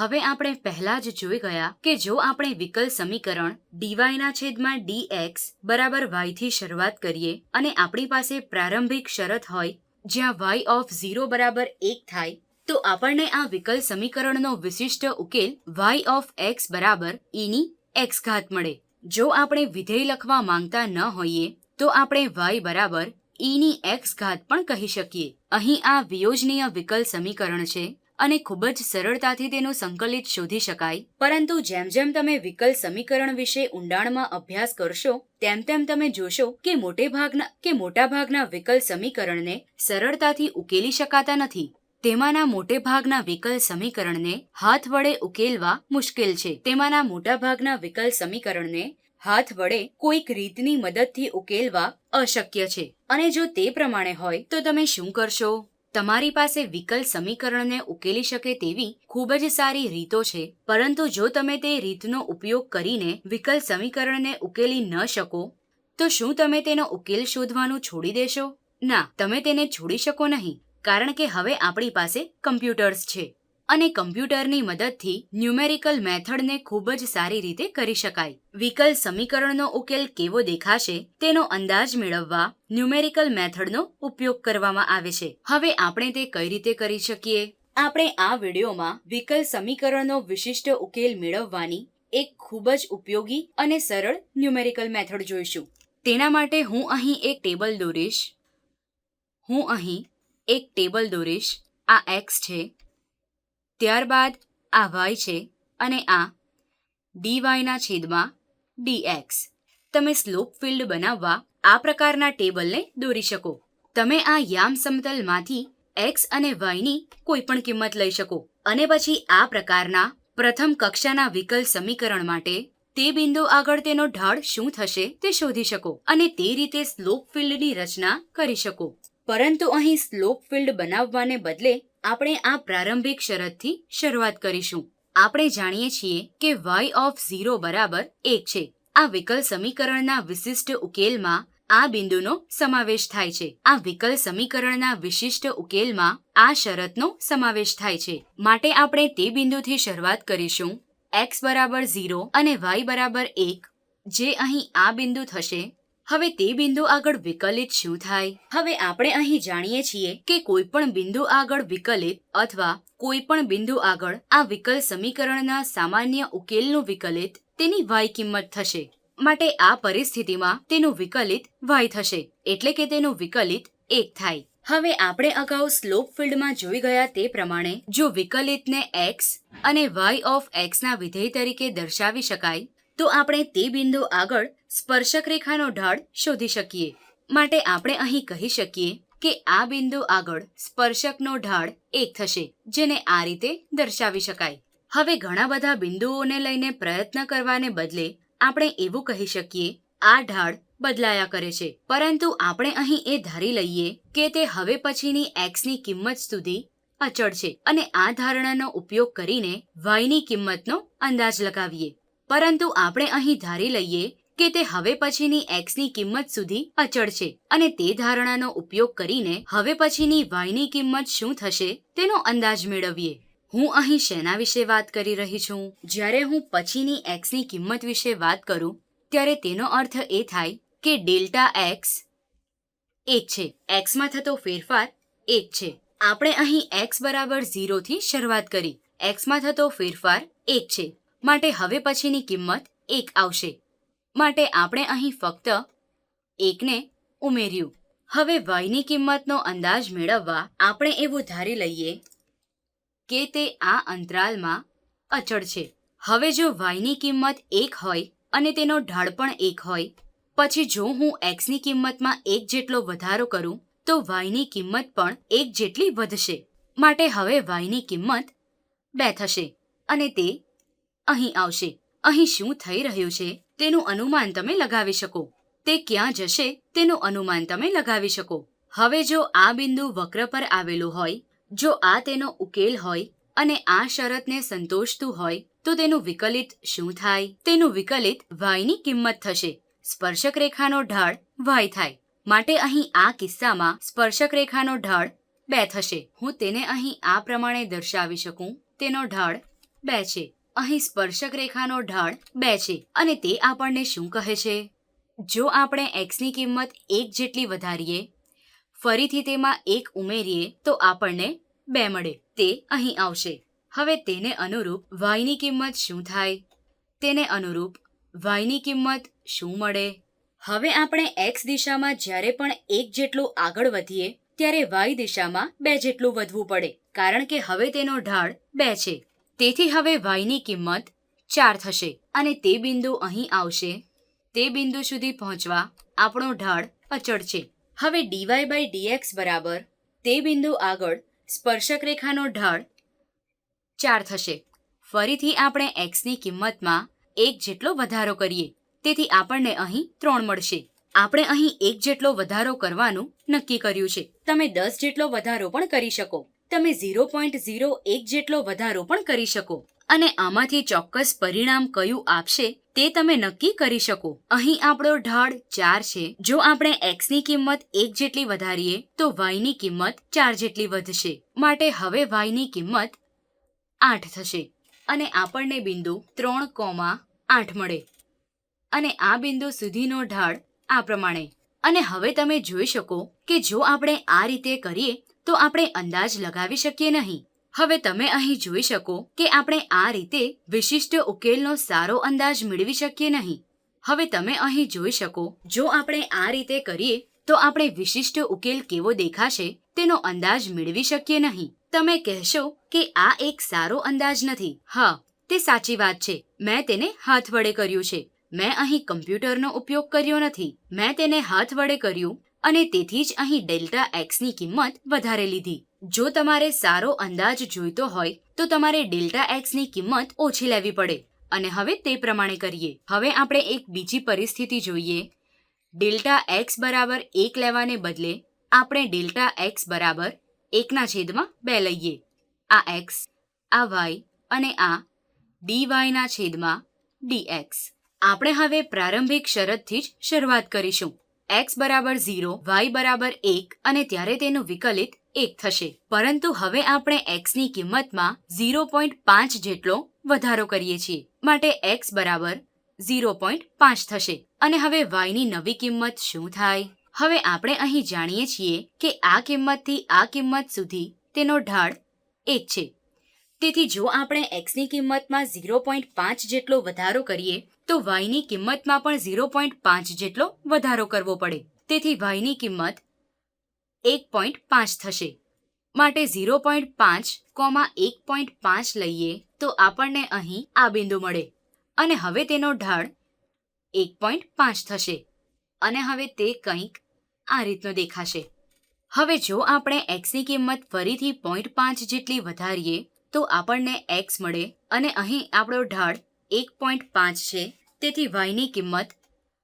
હવે આપણે પહેલા જ જોઈ ગયા કે જો આપણે વિકલ સમીકરણ ડીવાયના છેદમાં dx બરાબર વાયથી શરૂઆત કરીએ અને આપણી પાસે પ્રારંભિક શરત હોય જ્યાં વાય ઓફ ઝીરો બરાબર એક થાય, તો આપણને આ વિકલ સમીકરણનો વિશિષ્ટ ઉકેલ વાય ઓફ એક્સ બરાબર ઈની એક્સ ઘાત મળે. જો આપણે વિધેય લખવા માંગતા ન હોઈએ, તો આપણે વાય બરાબર ઈની એક્સ ઘાત પણ કહી શકીએ. અહીં આ વિયોજનીય વિકલ સમીકરણ છે. અને ખૂબ જ સરળતાથી તેનું સંકલિત શોધી શકાય. પરંતુ જેમ જેમ તમે વિકલ સમીકરણ વિશે ઊંડાણમાં અભ્યાસ કરશો, તેમ તેમ તમે જોશો કે મોટે ભાગના, કે મોટા ભાગના વિકલ સમીકરણને સરળતાથી ઉકેલી શકાતા નથી. તેમાંના મોટે ભાગના વિકલ સમીકરણને હાથ વડે ઉકેલવા મુશ્કેલ છે. તેમાંના મોટા ભાગના વિકલ સમીકરણને હાથ વડે કોઈક રીતની મદદથી ઉકેલવા અશક્ય છે. અને જો તે પ્રમાણે હોય, તો તમે શું કરશો? તમારી પાસે વિકલ સમીકરણને ઉકેલી શકે તેવી ખૂબ જ સારી રીતો છે, પરંતુ જો તમે તે રીતનો ઉપયોગ કરીને વિકલ સમીકરણને ઉકેલી ન શકો, તો શું તમે તેનો ઉકેલ શોધવાનું છોડી દેશો? ના, તમે તેને છોડી શકો નહીં, કારણ કે હવે આપણી પાસે કમ્પ્યુટર્સ છે. અને કમ્પ્યુટરની મદદથી ન્યુમેરિકલ મેથડને ખૂબ જ સારી રીતે કરી શકાય. વિકલ સમીકરણનો ઉકેલ કેવો દેખાશે તેનો અંદાજ મેળવવા ન્યુમેરિકલ મેથડનો ઉપયોગ કરવામાં આવે છે. હવે આપણે તે કઈ રીતે કરી શકીએ? આપણે આ વિડીયોમાં વિકલ સમીકરણનો વિશિષ્ટ ઉકેલ મેળવવાની એક ખૂબ જ ઉપયોગી અને સરળ ન્યુમેરિકલ મેથડ જોઈશું. તેના માટે હું અહીં એક ટેબલ દોરીશ. હું અહીં એક ટેબલ દોરીશ. આ એક્સ છે. ત્યારબાદ આ વાય છે અને આ ડીવાયના છેદમાં ડીએક્સ તમે સ્લોપ ફિલ્ડ બનાવવા આ પ્રકારના ટેબલને દોરી શકો. તમે આ યામ સમતલમાંથી એક્સ અને વાયની કોઈ પણ કિંમત લઈ શકો. અને પછી આ પ્રકારના પ્રથમ કક્ષાના વિકલ સમીકરણ માટે તે બિંદુ આગળ તેનો ઢાળ શું થશે તે શોધી શકો અને તે રીતે સ્લોપ ફિલ્ડની રચના કરી શકો. પરંતુ અહીં સ્લોપ ફિલ્ડ બનાવવાને બદલે આપણે આ પ્રારંભિક શરતથી શરૂઆત કરીશું. આપણે જાણીએ છીએ કે વાય ઓફ ઝીરો બરાબર એક છે. આ વિકલ સમીકરણના વિશિષ્ટ ઉકેલમાં આ બિંદુનો સમાવેશ થાય છે. આ વિકલ સમીકરણના વિશિષ્ટ ઉકેલમાં આ શરતનો સમાવેશ થાય છે. માટે આપણે તે બિંદુથી શરૂઆત કરીશું. એક્સ બરાબર ઝીરો અને વાય બરાબર એક. જે અહીં આ બિંદુ થશે હવે તે બિંદુ આગળ વિકલિત શું થાય? હવે આપણે અહીં જાણીએ છીએ કે કોઈ પણ બિંદુ આગળ વિકલિત અથવા કોઈ પણ બિંદુ આગળ આ વિકલ સમીકરણના સામાન્ય ઉકેલનું વિકલિત તેની વાય કિંમત થશે. માટે આ પરિસ્થિતિમાં તેનું વિકલિત વાય થશે, એટલે કે તેનું વિકલિત એક થાય. હવે આપણે અગાઉ સ્લોપ ફિલ્ડમાં જોઈ ગયા તે પ્રમાણે જો વિકલિતને એક્સ અને વાય ઓફ એક્સના વિધેય તરીકે દર્શાવી શકાય, તો આપણે તે બિંદુ આગળ સ્પર્શક રેખાનો ઢાળ શોધી શકીએ. માટે આપણે અહીં કહી શકીએ કે આ બિંદુ આગળ સ્પર્શકનો ઢાળ એક થશે, જેને આ રીતે દર્શાવી શકાય. હવે ઘણા બધા બિંદુઓને લઈને પ્રયત્ન કરવાને બદલે આપણે એવું કહી શકીએ, આ ઢાળ બદલાયા કરે છે. પરંતુ આપણે અહીં એ ધારી લઈએ કે તે હવે પછીની એક્સની કિંમત સુધી અચળ છે અને આ ધારણાનો ઉપયોગ કરીને વાયની કિંમતનો અંદાજ લગાવીએ. પરંતુ આપણે અહીં ધારી લઈએ કે તે હવે પછીની એક્સની કિંમત સુધી અચળ છે. અને તે ધારણાનો ઉપયોગ કરીને હવે પછીની વાયની કિંમત શું થશે તેનો અંદાજ મેળવીએ. હું અહીં શેના વિશે વાત કરી રહી છું? જ્યારે હું પછીની એક્સની કિંમત વિશે વાત કરું, ત્યારે તેનો અર્થ એ થાય કે ડેલ્ટા એક્સ એક છે. એક્સમાં થતો ફેરફાર એક છે. આપણે અહીં એક્સ બરાબર ઝીરોથી શરૂઆત કરી. એક્સમાં થતો ફેરફાર એક છે. માટે હવે પછીની કિંમત એક આવશે. માટે આપણે અહીં ફક્ત એકને ઉમેર્યું. હવે વાયની કિંમતનો અંદાજ મેળવવા આપણે એવું ધારી લઈએ કે તે આ અંતરાલમાં અચળ છે. હવે જો વાયની કિંમત એક હોય અને તેનો ઢાળ પણ એક હોય, પછી જો હું એક્સની કિંમતમાં એક જેટલો વધારો કરું, તો વાયની કિંમત પણ એક જેટલી વધશે. માટે હવે વાયની કિંમત બે થશે અને તે અહીં આવશે. અહીં શું થઈ રહ્યું છે? તેનું અનુમાન તમે લગાવી શકો. તે ક્યાં જશે, તેનું અનુમાન તમે લગાવી શકો. હવે જો આ બિંદુ વક્ર પર આવેલું હોય, જો આ તેનો ઉકેલ હોય અને આ શરતને સંતોષતું હોય, તો તેનું વિકલિત શું થાય? તેનું વિકલિત વાયની કિંમત થશે. સ્પર્શક રેખાનો ઢાળ વાય થાય. માટે અહીં આ કિસ્સામાં સ્પર્શક રેખાનો ઢાળ બે થશે. હું તેને અહીં આ પ્રમાણે દર્શાવી શકું. તેનો ઢાળ બે છે. અહીં સ્પર્શક રેખાનો ઢાળ બે છે અને તે આપણને શું કહે છે? જો આપણે એક્સની કિંમત એક જેટલી વધારીએ, ફરીથી તેમાં એક ઉમેરીએ, તો આપણને બે મળે. તે અહીં આવશે. હવે તેને અનુરૂપ વાયની કિંમત શું થાય? તેને અનુરૂપ વાયની કિંમત શું મળે? હવે આપણે એક્સ દિશામાં જ્યારે પણ એક જેટલું આગળ વધીએ, ત્યારે વાય દિશામાં બે જેટલું વધવું પડે, કારણ કે હવે તેનો ઢાળ બે છે. તેથી હવે વાયની કિંમત ચાર થશે અને તે બિંદુ અહીં આવશે. તે બિંદુ સુધી પહોંચવા આપણો ઢાળ અચળ છે. હવે ડીવાય બાય ડીએક્સ બરાબર તે બિંદુ આગળ સ્પર્શક રેખાનો ઢાળ ચાર થશે. ફરીથી આપણે એક્સની કિંમતમાં એક જેટલો વધારો કરીએ, તેથી આપણને અહીં ત્રણ મળશે. આપણે અહીં એક જેટલો વધારો કરવાનું નક્કી કર્યું છે. તમે દસ જેટલો વધારો પણ કરી શકો. તમે ઝીરો પોઈન્ટ ઝીરો એક જેટલો વધારો પણ કરી શકો. અને આમાંથી ચોક્કસ પરિણામ કયું આપશે તે તમે નક્કી કરી શકો. અહીં આપણો ઢાળ ચાર છે. જો આપણે એક્સની કિંમત એક જેટલી વધારીએ, તો વાયની કિંમત ચાર જેટલી વધશે. માટે હવે વાયની કિંમત આઠ થશે. અને આપણને બિંદુ ત્રણ કોમા આઠ મળે. અને આ બિંદુ સુધીનો ઢાળ આ પ્રમાણે. અને હવે તમે જોઈ શકો કે જો આપણે આ રીતે કરીએ તો આપણે અંદાજ લગાવી શકીએ નહીં. હવે તમે અહીં જોઈ શકો કે આપણે આ રીતે વિશિષ્ટ ઉકેલનો સારો અંદાજ મેળવી શકીએ નહીં. હવે તમે અહીં જોઈ શકો, જો આપણે આ રીતે કરીએ, તો આપણે વિશિષ્ટ ઉકેલ કેવો દેખાશે તેનો અંદાજ મેળવી શકીએ નહીં. તમે કહેશો કે આ એક સારો અંદાજ નથી. હા, તે સાચી વાત છે. મેં તેને હાથ વડે કર્યું છે. મેં અહીં કમ્પ્યુટરનો ઉપયોગ કર્યો નથી. મેં તેને હાથ વડે કર્યું. અને તેથી જ અહીં ડેલ્ટા એક્સની કિંમત વધારે લીધી. જો તમારે સારો અંદાજ જોઈતો હોય, તો તમારે ડેલ્ટા એક્સની કિંમત ઓછી લેવી પડે. અને હવે તે પ્રમાણે કરીએ. હવે આપણે એક બીજી પરિસ્થિતિ જોઈએ. ડેલ્ટા એક્સ બરાબર એક લેવાને બદલે આપણે ડેલ્ટા એક્સ બરાબર એકના છેદમાં બે લઈએ. આ એક્સ, આ વાય અને આ ડી વાયના છેદમાં ડીએક્સ. આપણે હવે પ્રારંભિક શરતથી જ શરૂઆત કરીશું. X બરાબર ઝીરો વાય બરાબર એક અને ત્યારે તેનું વિકલિત એક થશે. પરંતુ હવે આપણે x ની કિંમતમાં 0.5 જેટલો વધારો કરીએ છીએ. માટે એક્સ બરાબર 0.5 થશે. અને હવે વાયની નવી કિંમત શું થાય? હવે આપણે અહીં જાણીએ છીએ કે આ કિંમતથી આ કિંમત સુધી તેનો ઢાળ એક છે. તેથી જો આપણે x ની કિંમતમાં 0.5 જેટલો વધારો કરીએ, તો વાયની કિંમતમાં પણ 0.5 જેટલો વધારો કરવો પડે. તેથી વાયની કિંમત એક પોઈન્ટ પાંચ થશે. માટે 0.5 કોમા 1.5 લઈએ, તો આપણને અહીં આ બિંદુ મળે. અને હવે તેનો ઢાળ 1.5 થશે. અને હવે તે કંઈક આ રીતનો દેખાશે. હવે જો આપણે એક્સની કિંમત ફરીથી 0.5 જેટલી વધારીએ તો આપણને એક્સ મળે અને અહીં આપણો ઢાળ 1.5 છે. તેથી વાયની કિંમત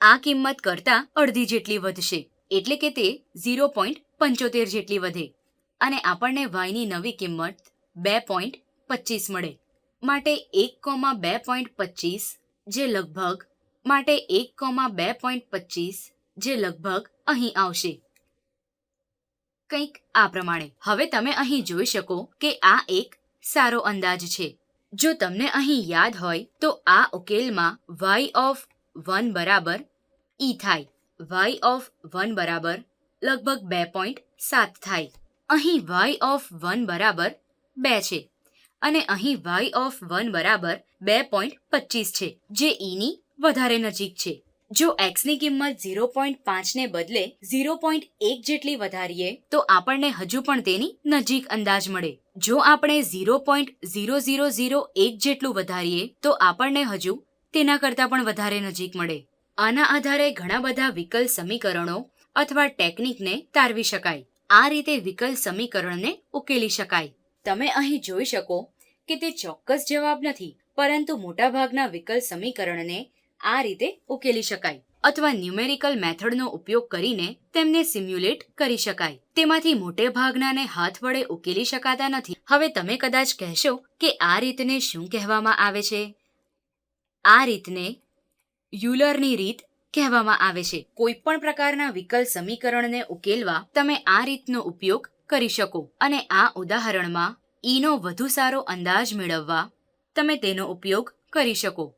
આ કિંમત કરતાં અડધી જેટલી વધશે. એટલે કે તે 0.75 જેટલી વધે. અને આપણને વાયની નવી કિંમત 2.25 મળે. માટે 1, 2.25 જે લગભગ માટે 1, 2.25 જે લગભગ અહીં આવશે. કંઈક આ પ્રમાણે. હવે તમે અહીં જોઈ શકો કે આ એક સારો અંદાજ છે. જો તમને અહીં યાદ હોય, તો આ ઉકેલમાં વાય ઓફ વન બરાબર ઈ થાય. વાય ઓફ વન બરાબર લગભગ બે પોઈન્ટ સાત થાય. અહીં વાય ઓફ વન બરાબર બે છે. અને અહીં વાય ઓફ વન બરાબર બે પોઈન્ટ પચીસ છે, જે ઈની વધારે નજીક છે. જો એક્સની કિંમત ઝીરો પોઈન્ટ પાંચને બદલે 0.1 જેટલી વધારીએ, તો આપણને હજુ પણ તેની નજીક અંદાજ મળે. જો આપણે 0.0001 જેટલું વધારીએ, તો આપણને હજુ તેના કરતાં પણ વધારે નજીક મળે. આના આધારે ઘણા બધા વિકલ સમીકરણો અથવા ટેકનિકને તારવી શકાય. આ રીતે વિકલ સમીકરણને ઉકેલી શકાય. તમે અહીં જોઈ શકો કે તે ચોક્કસ જવાબ નથી, પરંતુ મોટાભાગના વિકલ સમીકરણને આ રીતે ઉકેલી શકાય. અથવા ન્યુમેરિકલ મેથડનો ઉપયોગ કરીને તેમને સિમ્યુલેટ કરી શકાય. તેમાંથી મોટે ભાગનાને હાથ વડે ઉકેલી શકાતા નથી. હવે તમે કદાચ કહેશો કે આ રીતને શું કહેવામાં આવે છે? આ રીતને યુલરની રીત કહેવામાં આવે છે. કોઈ પણ પ્રકારના વિકલ સમીકરણને ઉકેલવા તમે આ રીતનો ઉપયોગ કરી શકો. અને આ ઉદાહરણમાં ઈનો વધુ સારો અંદાજ મેળવવા તમે તેનો ઉપયોગ કરી શકો.